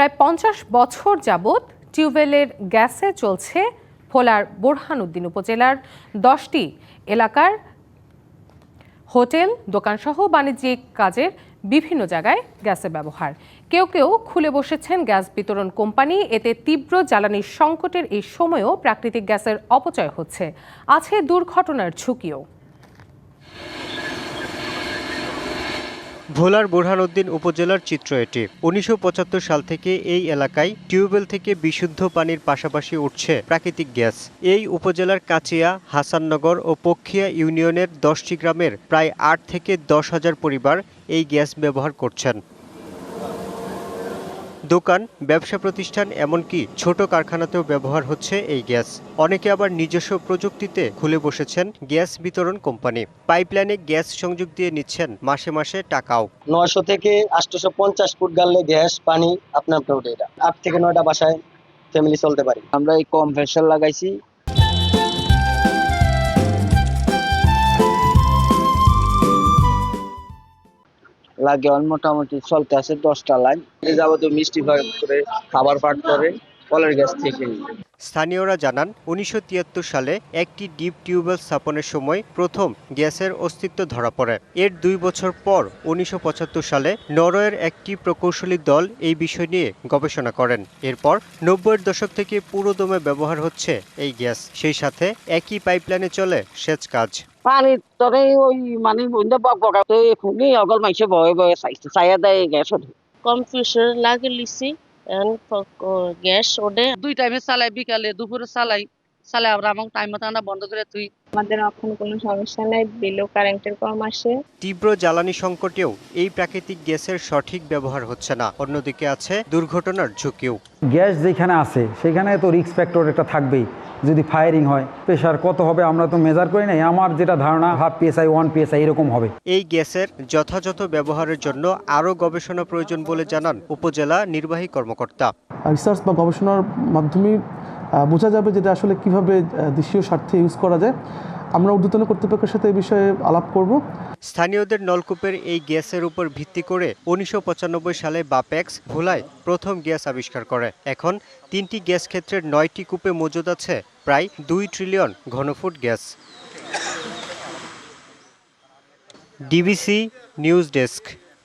প্রায় পঞ্চাশ বছর যাবৎ টিউবওয়েলের গ্যাসে চলছে ভোলার বোরহানউদ্দিন উপজেলার দশটি এলাকার হোটেল, দোকানসহ বাণিজ্যিক কাজের বিভিন্ন জায়গায় গ্যাসের ব্যবহার। কেউ কেউ খুলে বসেছেন গ্যাস বিতরণ কোম্পানি, এতে তীব্র জ্বালানির সংকটের এই সময়েও প্রাকৃতিক গ্যাসের অপচয় হচ্ছে। আছে দুর্ঘটনার ঝুঁকিও। ভোলার বুরহানউদ্দিন উপজেলার চিত্র এটি। উনিশশো পঁচাত্তর সাল থেকে এই এলাকায় টিউবওয়েল থেকে বিশুদ্ধ পানির পাশাপাশি উঠছে প্রাকৃতিক গ্যাস। এই উপজেলার কাচিয়া, হাসাননগর ও পক্ষিয়া ইউনিয়নের দশটি গ্রামের প্রায় আট থেকে দশ হাজার পরিবার এই গ্যাস ব্যবহার করছেন। দোকান ব্যবসা প্রতিষ্ঠান এমনকি ছোট কারখানাতেও ব্যবহার হচ্ছে এই গ্যাস। অনেকে আবার নিজস্ব প্রযুক্তিতে খুলে বসেছেন গ্যাস বিতরণ কোম্পানি। পাইপলাইনে গ্যাস সংযোগ দিয়ে নিচ্ছেন মাসে মাসে টাকাও। নয়শো থেকে আটশোশো পঞ্চাশ ফুট গাললে গ্যাস পানি আপনার উঠে এটা আট থেকে নয়টা বাসায় ফ্যামিলি চলতে পারি। আমরা এই কম কম্প্রেসার লাগাইছি লাগে মোটামুটি চলতে আছে দশটা লাইন যাবতীয় মিষ্টি করে খাবার পাঠ করে। কলের গ্যাস থেকে। স্থানীয়রা জানান উনিশশো সালে একটি ডিপ টিউবওয়েল স্থাপনের সময় প্রথম গ্যাসের অস্তিত্ব ধরা পড়ে। এর দুই বছর পর উনিশশো সালে নরওয়ের একটি প্রকৌশলী দল এই বিষয় নিয়ে গবেষণা করেন। এরপর নব্বইয়ের দশক থেকে পুরোদমে ব্যবহার হচ্ছে এই গ্যাস। সেই সাথে একই পাইপলাইনে চলে সেচ কাজ। পানির তরে ওই মানে বন্ধ বক বকা অগল মাইসে বয়ে বয়ে চাইয়া দেয় গ্যাস কম্পিউটার লাগিয়ে লিছি গ্যাস ওডে দুই টাইমে চালাই বিকালে দুপুরে চালাই। আমার টাইম মতো আমরা বন্ধ করে তুই আমাদের এখন কোনো সমস্যা নাই বিলও কারেন্টের কম আসে। তীব্র জ্বালানি সংকটেও এই প্রাকৃতিক গ্যাসের সঠিক ব্যবহার হচ্ছে না। অন্যদিকে আছে দুর্ঘটনার ঝুঁকিও। গ্যাস যেখানে আছে সেখানে তো রিস্ক ফ্যাক্টর একটা থাকবেই। যদি ফায়ারিং হয় প্রেশার কত হবে আমরা তো মেজার করি নাই আমার যেটা ধারণা হাফ পিএসআই ওয়ান পিএসআই এরকম হবে। এই গ্যাসের যথাযথ ব্যবহারের জন্য আরও গবেষণা প্রয়োজন বলে জানান উপজেলা নির্বাহী কর্মকর্তা। রিসার্চ বা গবেষণার মাধ্যমে বোঝা যাবে যেটা আসলে কীভাবে দেশীয় স্বার্থে ইউজ করা যায়। আমরা ঊর্ধ্বতন কর্তৃপক্ষের সাথে এই বিষয়ে আলাপ করব। স্থানীয়দের নলকূপের এই গ্যাসের উপর ভিত্তি করে উনিশশো পঁচানব্বই সালে বাপেক্স ভোলায় প্রথম গ্যাস আবিষ্কার করে। এখন তিনটি গ্যাস ক্ষেত্রের নয়টি কূপে মজুদ আছে। প্রায় দুই ট্রিলিয়ন ঘনফুট গ্যাস। DBC news desk.